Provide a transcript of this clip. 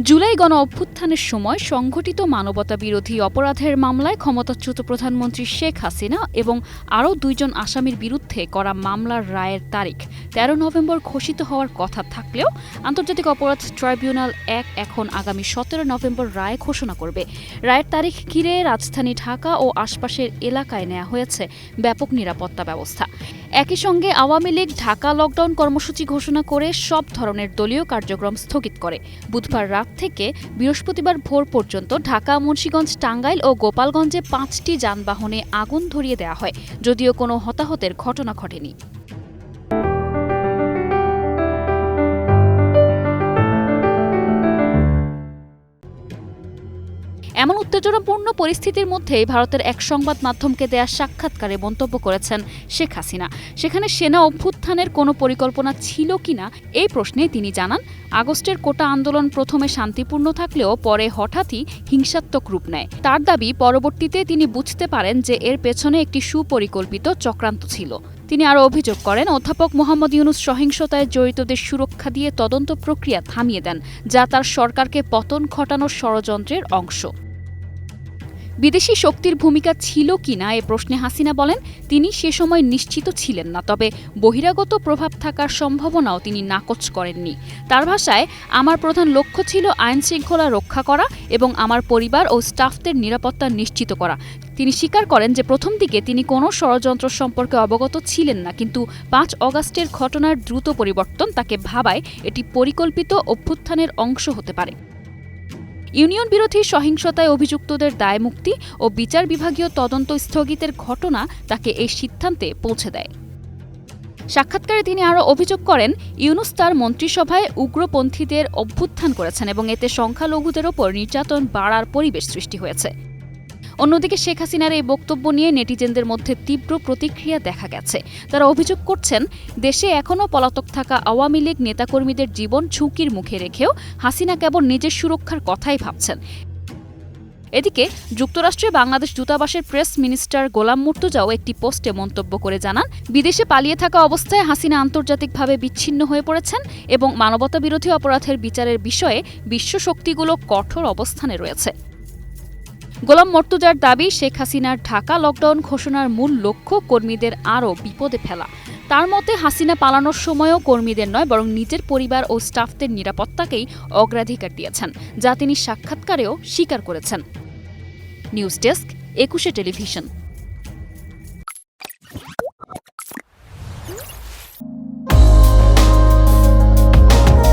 জুলাই গণ অভ্যুত্থানের সময় সংঘটিত মানবতা বিরোধী অপরাধের মামলায় ক্ষমতাচ্যুত প্রধানমন্ত্রী শেখ হাসিনা এবং আরও দুইজন আসামির বিরুদ্ধে করা মামলার রায়ের তারিখ তেরো নভেম্বর ঘোষিত হওয়ার কথা থাকলেও আন্তর্জাতিক অপরাধ ট্রাইব্যুনাল এক এখন আগামী সতেরো নভেম্বর রায় ঘোষণা করবে। রায়ের তারিখ ঘিরে রাজধানী ঢাকা ও আশপাশের এলাকায় নেওয়া হয়েছে ব্যাপক নিরাপত্তা ব্যবস্থা। একই সঙ্গে আওয়ামী লীগ ঢাকা লকডাউন কর্মসূচি ঘোষণা করে সব ধরনের দলীয় কার্যক্রম স্থগিত করে। বুধবার রাত থেকে বৃহস্পতিবার ভোর পর্যন্ত ঢাকা, মুন্সীগঞ্জ, টাঙ্গাইল ও গোপালগঞ্জে পাঁচটি যানবাহনে আগুন ধরিয়ে দেওয়া হয়, যদিও কোনো হতাহতের ঘটনা ঘটেনি। এমন উত্তেজনাপূর্ণ পরিস্থিতির মধ্যেই ভারতের এক সংবাদ মাধ্যমকে দেয়া সাক্ষাৎকারে মন্তব্য করেছেন শেখ হাসিনা। সেখানে সেনা অভ্যুত্থানের কোনো পরিকল্পনা ছিল কিনা এই প্রশ্নে তিনি জানান, আগস্টের কোটা আন্দোলন প্রথমে শান্তিপূর্ণ থাকলেও পরে হঠাৎই হিংসাত্মক রূপ নেয়। তার দাবি, পরবর্তীতে তিনি বুঝতে পারেন যে এর পেছনে একটি সুপরিকল্পিত চক্রান্ত ছিল। তিনি আরও অভিযোগ করেন, অধ্যাপক মোহাম্মদ ইউনুস সহিংসতায় জড়িতদের সুরক্ষা দিয়ে তদন্ত প্রক্রিয়া থামিয়ে দেন, যা তার সরকারকে পতন ঘটানোর ষড়যন্ত্রের অংশ। বিদেশি শক্তির ভূমিকা ছিল কিনা এ প্রশ্নে হাসিনা বলেন, তিনি সে সময় নিশ্চিত ছিলেন না, তবে বহিরাগত প্রভাব থাকার সম্ভাবনাও তিনি নাকচ করেননি। তার ভাষায়, আমার প্রধান লক্ষ্য ছিল আইন শৃঙ্খলা রক্ষা করা এবং আমার পরিবার ও স্টাফদের নিরাপত্তা নিশ্চিত করা। তিনি স্বীকার করেন যে প্রথম দিকে তিনি কোনো ষড়যন্ত্র সম্পর্কে অবগত ছিলেন না, কিন্তু পাঁচ অগাস্টের ঘটনার দ্রুত পরিবর্তন তাকে ভাবায় এটি পরিকল্পিত অভ্যুত্থানের অংশ হতে পারে। ইউনিয়ন বিরোধী সহিংসতায় অভিযুক্তদের দায় মুক্তি ও বিচার বিভাগীয় তদন্ত স্থগিতের ঘটনা তাকে এই সিদ্ধান্তে পৌঁছে দেয়। সাক্ষাৎকারে তিনি আরও অভিযোগ করেন, ইউনুস তার মন্ত্রিসভায় উগ্রপন্থীদের অভ্যুত্থান করেছেন এবং এতে সংখ্যালঘুদের ওপর নির্যাতন বাড়ার পরিবেশ সৃষ্টি হয়েছে। অন্যদিকে শেখ হাসিনার এই বক্তব্য নিয়ে নেটিজেনদের মধ্যে তীব্র প্রতিক্রিয়া দেখা গেছে। তারা অভিযোগ করছেন, দেশে এখনও পলাতক থাকা আওয়ামী লীগ নেতাকর্মীদের জীবন ঝুঁকির মুখে রেখেও হাসিনা কেবল নিজের সুরক্ষার কথাই ভাবছেন। এদিকে যুক্তরাষ্ট্রে বাংলাদেশ দূতাবাসের প্রেস মিনিস্টার গোলাম মুর্তুজাও একটি পোস্টে মন্তব্য করে জানান, বিদেশে পালিয়ে থাকা অবস্থায় হাসিনা আন্তর্জাতিকভাবে বিচ্ছিন্ন হয়ে পড়েছেন এবং মানবতা বিরোধী অপরাধের বিচারের বিষয়ে বিশ্ব শক্তিগুলো কঠোর অবস্থানে রয়েছে। গোলাম মর্তুজার দাবি, শেখ হাসিনার ঢাকা লকডাউন ঘোষণার মূল লক্ষ্য কর্মীদের আরও বিপদে ফেলা। তার মতে, হাসিনা পালানোর সময়ও কর্মীদের নয়, বরং নিজের পরিবার ও স্টাফদের নিরাপত্তাকেই অগ্রাধিকার দিয়েছেন, যা তিনি সাক্ষাৎকারেও স্বীকার করেছেন। News desk, Ekushey television.